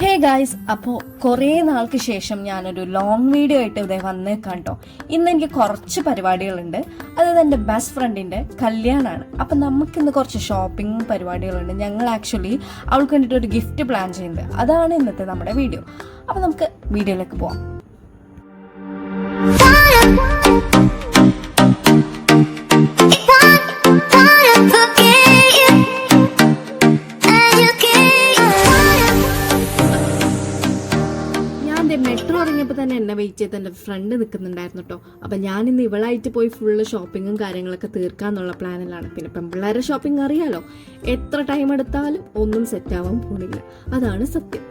Hey guys അപ്പോൾ കുറേ നാൾക്ക് ശേഷം ഞാനൊരു ലോങ് വീഡിയോ ആയിട്ട് ഇവിടെ വന്നേക്കാം കേട്ടോ ഇന്ന് എനിക്ക് കുറച്ച് പരിപാടികളുണ്ട്. അതായത് എന്റെ ബെസ്റ്റ് ഫ്രണ്ടിന്റെ കല്യാണമാണ് അപ്പം നമുക്കിന്ന് കുറച്ച് ഷോപ്പിംഗ് പരിപാടികളുണ്ട്. ഞങ്ങൾ ആക്ച്വലി അവൾക്ക് വേണ്ടിയിട്ട് ഒരു ഗിഫ്റ്റ് പ്ലാൻ ചെയ്യുന്നത് അതാണ് ഇന്നത്തെ നമ്മുടെ വീഡിയോ അപ്പം നമുക്ക് വീഡിയോയിലേക്ക് പോവാം. ഇറങ്ങിയപ്പോൾ തന്നെ എന്നെ വെയിറ്റ് ചെയ്ത് എന്റെ ഫ്രണ്ട് നിൽക്കുന്നുണ്ടായിരുന്നു കേട്ടോ അപ്പം ഇന്ന് ഇവളായിട്ട് പോയി ഫുള്ള് ഷോപ്പിങ്ങും കാര്യങ്ങളൊക്കെ തീർക്കാന്നുള്ള പ്ലാനിലാണ് പിന്നെ പെൺപിള്ളേരെ ഷോപ്പിംഗ് അറിയാലോ. എത്ര ടൈം എടുത്താലും ഒന്നും സെറ്റ് ആവാൻ പോണില്ല. അതാണ് സത്യം.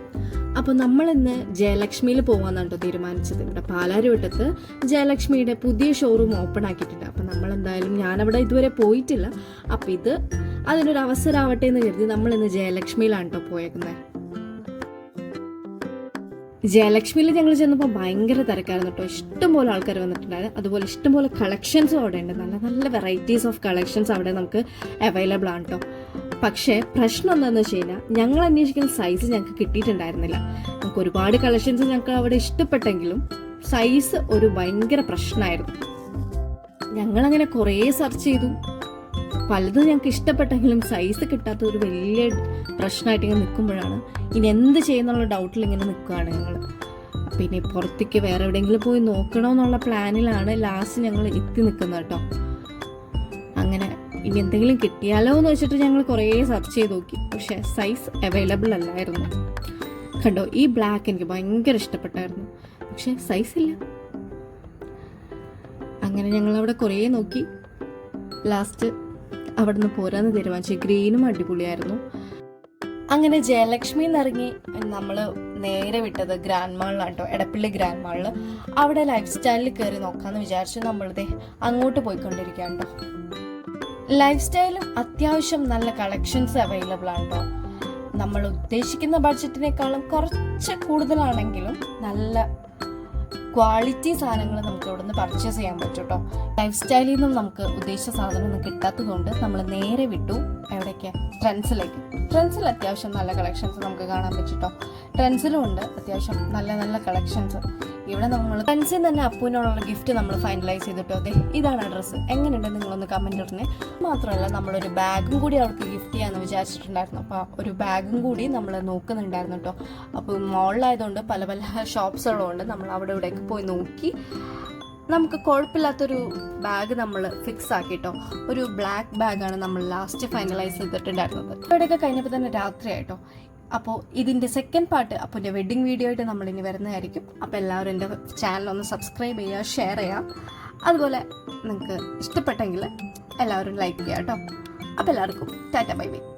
അപ്പോൾ നമ്മൾ ഇന്ന് ജയലക്ഷ്മിയിൽ പോകാന്നാണ് കേട്ടോ തീരുമാനിച്ചത്. ഇവിടെ പാലാരിവട്ടത്ത് ജയലക്ഷ്മിയുടെ പുതിയ ഷോറൂം ഓപ്പൺ ആക്കിയിട്ടുണ്ട്. അപ്പം നമ്മൾ എന്തായാലും ഞാനവിടെ ഇതുവരെ പോയിട്ടില്ല. അപ്പം ഇത് അതിനൊരു അവസരമാവട്ടെ എന്ന് കരുതി നമ്മൾ ഇന്ന് ജയലക്ഷ്മിയിലാണ് കേട്ടോ പോയേക്കുന്നത് ജയലക്ഷ്മിയിൽ ഞങ്ങൾ ചെന്നപ്പോൾ ഭയങ്കര തിരക്കായിരുന്നു കേട്ടോ. ഇഷ്ടംപോലെ ആൾക്കാർ വന്നിട്ടുണ്ടായിരുന്നു. അതുപോലെ ഇഷ്ടംപോലെ കളക്ഷൻസും അവിടെ ഉണ്ട്. നല്ല നല്ല വെറൈറ്റീസ് ഓഫ് കളക്ഷൻസ് അവിടെ നമുക്ക് അവൈലബിൾ ആണ് കേട്ടോ. പക്ഷേ പ്രശ്നം എന്താണെന്ന് വെച്ച് കഴിഞ്ഞാൽ ഞങ്ങൾ അന്വേഷിക്കുന്ന സൈസ് ഞങ്ങൾക്ക് കിട്ടിയിട്ടുണ്ടായിരുന്നില്ല. നമുക്ക് ഒരുപാട് കളക്ഷൻസ് ഞങ്ങൾക്ക് അവിടെ ഇഷ്ടപ്പെട്ടെങ്കിലും സൈസ് ഒരു ഭയങ്കര പ്രശ്നമായിരുന്നു ഞങ്ങളങ്ങനെ കുറേ സെർച്ച് ചെയ്തു. പലതും ഞങ്ങൾക്ക് ഇഷ്ടപ്പെട്ടെങ്കിലും സൈസ് കിട്ടാത്ത ഒരു വലിയ പ്രശ്നമായിട്ട് ഇങ്ങനെ നിൽക്കുമ്പോഴാണ് ഇനി എന്ത് ചെയ്യുന്നുള്ള ഡൗട്ടിൽ ഇങ്ങനെ നിൽക്കുകയാണ് ഞങ്ങൾ. പിന്നെ പുറത്തേക്ക് വേറെ എവിടെയെങ്കിലും പോയി നോക്കണമെന്നുള്ള പ്ലാനിലാണ് ലാസ്റ്റ് ഞങ്ങൾ എത്തി നിൽക്കുന്നത് കേട്ടോ. അങ്ങനെ ഇനി എന്തെങ്കിലും കിട്ടിയാലോ എന്ന് വെച്ചിട്ട് ഞങ്ങൾ കുറേ സെർച്ച് ചെയ്ത് നോക്കി. പക്ഷേ സൈസ് അവൈലബിൾ അല്ലായിരുന്നു. കണ്ടോ ഈ ബ്ലാക്ക് എനിക്ക് ഭയങ്കര ഇഷ്ടപ്പെട്ടായിരുന്നു. പക്ഷേ സൈസ് ഇല്ല. അങ്ങനെ ഞങ്ങൾ അവിടെ കുറേ നോക്കി. ലാസ്റ്റ് അവിടെ നിന്ന് പോരാന്ന് തീരുമാനിച്ചു. ഗ്രീനും അടിപൊളിയായിരുന്നു. അങ്ങനെ ജയലക്ഷ്മി എന്നിറങ്ങി നമ്മൾ നേരെ വിട്ടത് ഗ്രാൻഡ് മാളിലാണ് കേട്ടോ എടപ്പള്ളി ഗ്രാൻഡ് മാളിൽ അവിടെ ലൈഫ് സ്റ്റൈലിൽ കയറി നോക്കാമെന്ന് വിചാരിച്ചു നമ്മളിതേ അങ്ങോട്ട് പോയിക്കൊണ്ടിരിക്കുകയാണ് കേട്ടോ ലൈഫ് സ്റ്റൈലും അത്യാവശ്യം നല്ല കളക്ഷൻസ് അവൈലബിൾ ആണ് കേട്ടോ നമ്മൾ ഉദ്ദേശിക്കുന്ന ബഡ്ജറ്റിനേക്കാളും കുറച്ച് കൂടുതലാണെങ്കിലും നല്ല ക്വാളിറ്റി സാധനങ്ങൾ നമുക്ക് ഇവിടെ നിന്ന് പർച്ചേസ് ചെയ്യാൻ പറ്റും കേട്ടോ ലൈഫ് സ്റ്റൈലിൽ നിന്നും നമുക്ക് ഉദ്ദേശിച്ച സാധനം കിട്ടാത്തത് കൊണ്ട് നമ്മൾ നേരെ വിട്ടു എവിടേക്ക് ട്രെൻസിലേക്ക് ട്രെൻസിൽ അത്യാവശ്യം നല്ല കളക്ഷൻസ് നമുക്ക് കാണാൻ പറ്റും കേട്ടോ ട്രെൻഡ്സിലും ഉണ്ട് അത്യാവശ്യം നല്ല നല്ല കളക്ഷൻസ് ഇവിടെ നമ്മൾ ഫ്രണ്ട്സിൽ തന്നെ അപ്പുവിനോടുള്ള ഗിഫ്റ്റ് നമ്മൾ ഫൈനലൈസ് ചെയ്തിട്ടോ? അതെ ഇതാണ് ഡ്രസ്സ് എങ്ങനെയുണ്ട് നിങ്ങളൊന്ന് കമന്റ് ഇടണേ? മാത്രമല്ല നമ്മളൊരു ബാഗും കൂടി അവർക്ക് ഗിഫ്റ്റ് ചെയ്യാമെന്ന് വിചാരിച്ചിട്ടുണ്ടായിരുന്നു. അപ്പോൾ ഒരു ബാഗും കൂടി നമ്മൾ നോക്കുന്നുണ്ടായിരുന്നു കേട്ടോ അപ്പോൾ മോളിലായതുകൊണ്ട് പല പല ഷോപ്സ് ഉള്ളതുകൊണ്ട് നമ്മൾ അവിടെ ഇവിടേക്ക് പോയി നോക്കി. നമുക്ക് കുഴപ്പമില്ലാത്തൊരു ബാഗ് നമ്മൾ ഫിക്സ് ആക്കിട്ടോ ഒരു ബ്ലാക്ക് ബാഗാണ് നമ്മൾ ലാസ്റ്റ് ഫൈനലൈസ് ചെയ്തിട്ടുണ്ടായിരുന്നത്. ഇവിടെയൊക്കെ കഴിഞ്ഞപ്പോൾ തന്നെ രാത്രിയായിട്ടോ അപ്പോൾ ഇതിന്റെ സെക്കൻഡ് പാർട്ട് അപ്പോൾ എന്റെ വെഡ്ഡിങ് വീഡിയോ ആയിട്ട് നമ്മൾ ഇനി വരുന്നതായിരിക്കും. അപ്പോൾ എല്ലാവരും എന്റെ ചാനൽ ഒന്ന് സബ്സ്ക്രൈബ് ചെയ്യുക ഷെയർ ചെയ്യുക. അതുപോലെ നിങ്ങൾക്ക് ഇഷ്ടപ്പെട്ടെങ്കിൽ എല്ലാവരും ലൈക്ക് ചെയ്യുക കേട്ടോ. അപ്പോൾ എല്ലാവർക്കും ടാറ്റ ബൈ ബൈ